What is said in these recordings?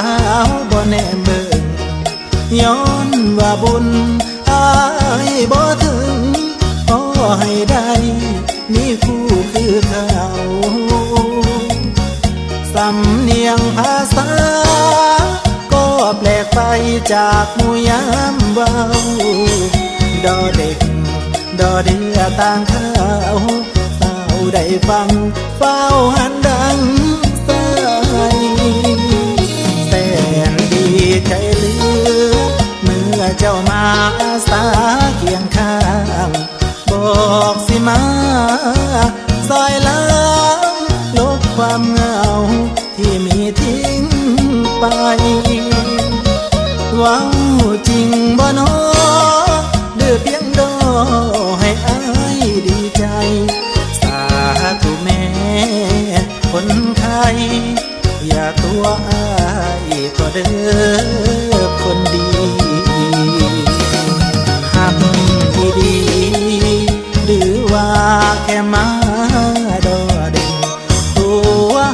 าวบ่แน่เบิ่งย้อนว่าบุญอายบ่ถึงขอให้ได้มีคู่คือเขาสำเนียงภาษา ก็แปลกไปจากมูยามเบาดอเด็ก ดอเดือต่างข้าวเศร้าได้ฟังเฝ้าหันดัง เจ้ามาอาสาเคียงข้าง บอกสิมาซอยล้างลบความเหงา ที่มีทิ้งไปหวังจริงบ่นอดื้อเพียงดอให้อายดีใจ สาธุแม่คนไข้อย่าตัวอายก็เด้อ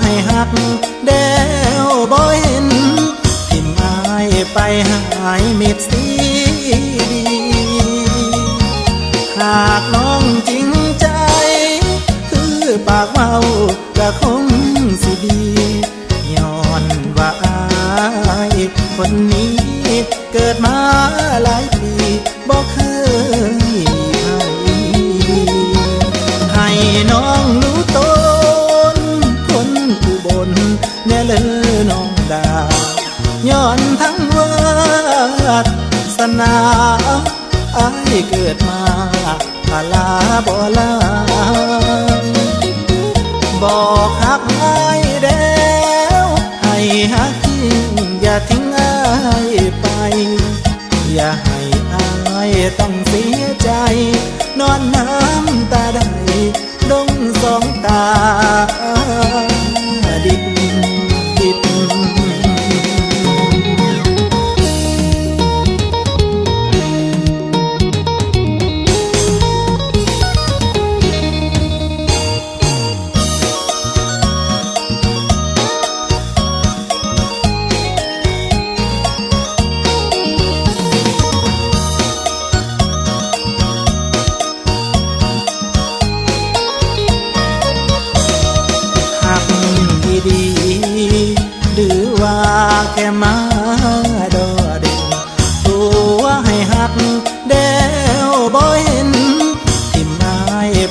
ให้หักเดวบ่เห็นทิมอายไปหายมิดสีดี หากน้องจริงใจ คือปากเมาก็คงสิ แน่เลยน้องดาย้อนทั้งวาสนาอายเกิดมาพาลาบ่ลาบอกหักอายแล้วให้หักจริงอย่าทิ้งอายไป อย่าให้อายต้องเสีย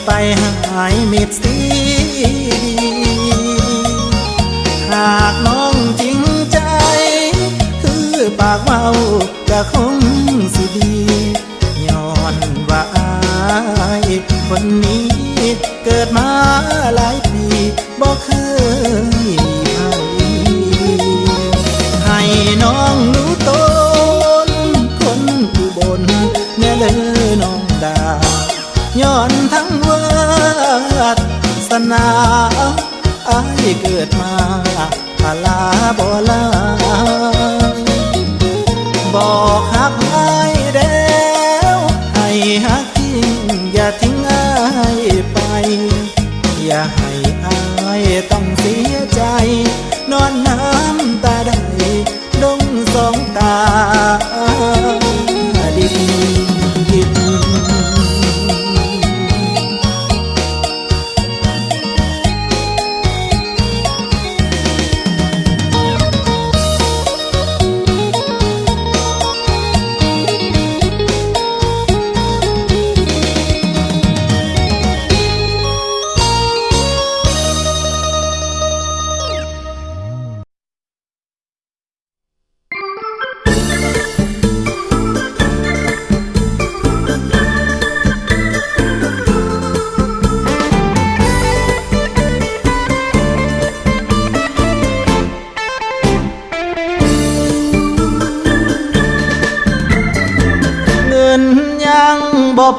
ไปหายมิดสีดหากน้องจริงใจ คือปากเมาก็คงสิดีย้อนว่าอายคนนี้ นาอายเกิดมาพลาบ่ลา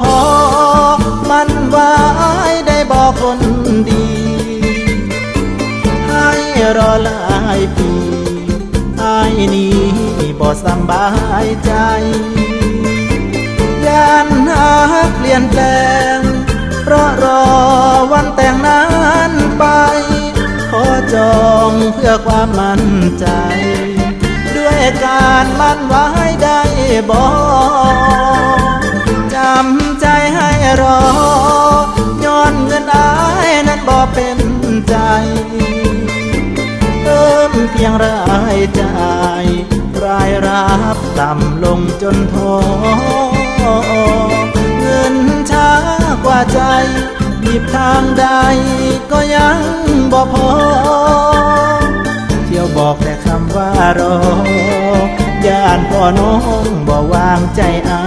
อ มันวายได้บอกคนดี ให้รอหลายปีไอ้นี้บ่สำบายใจยานหาเปลี่ยนแปลง เพราะรอวันแต่งนานไป ขอจองเพื่อความมั่นใจ ด้วยการมั่นไว้ได้บ่จำใจให้ รอ ย้อนเงินอายนั้นบ่เป็นใจเติมเพียงรายจ่ายรายรับต่ำลงจนท้อเงินช้ากว่าใจบีบทางใดก็ยังบ่พอ เที่ยวบอกแต่คำว่ารอย่านพ่อน้องบ่วางใจอา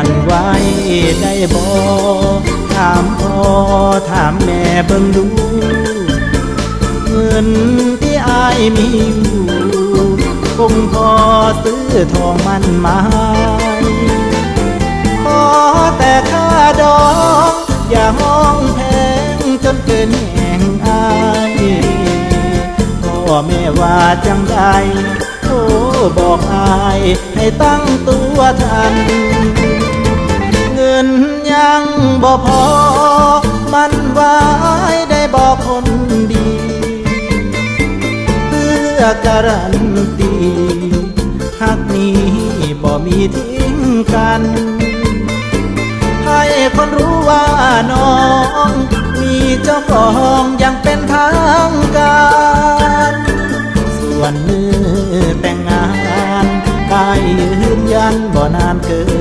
มันไว้ได้บ่ถามพ่อถามแม่เบิ่งดู เงินที่อายมีอยู่คงพอซื้อทองมันไม้ขอแต่ค่าดอก อย่าห้องแพงจนเกินแห่งอายพ่อแม่ว่าจังใดโอ้บอกอายให้ตั้งตัวทัน บ่พอ มันไว้ได้บอกคนดี เพื่อการันตีหักนี้บ่มีทิ้งกัน ให้คนรู้ว่าน้อง มีเจ้าของอยังเป็นทางการ ส่วนมือแต่งงานกายยืนยันบ่นานเกิน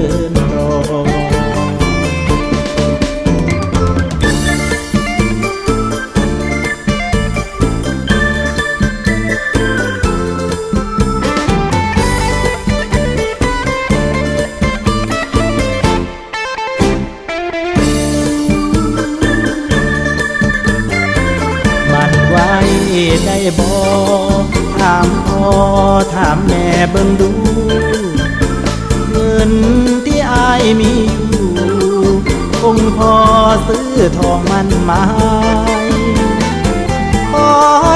ได้บ่ถามพ่อถามแม่เบิ่งดู เงินที่อายมีอยู่คงพอซื้อทองมันไม้ขอ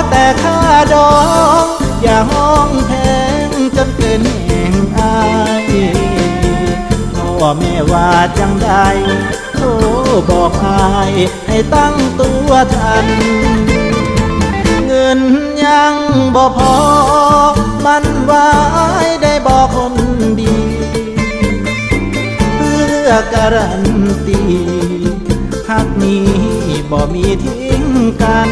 แต่ค่าดอกอย่าห้องแพงจนเกินแห่งอายพ่อแม่ว่าจังใดโทรบอกอายให้ตั้งตัวทัน นยังบ่พอ มันไว้ได้บอกคนดี เพื่อการันตีหากนี้บ่มีทิ้งกัน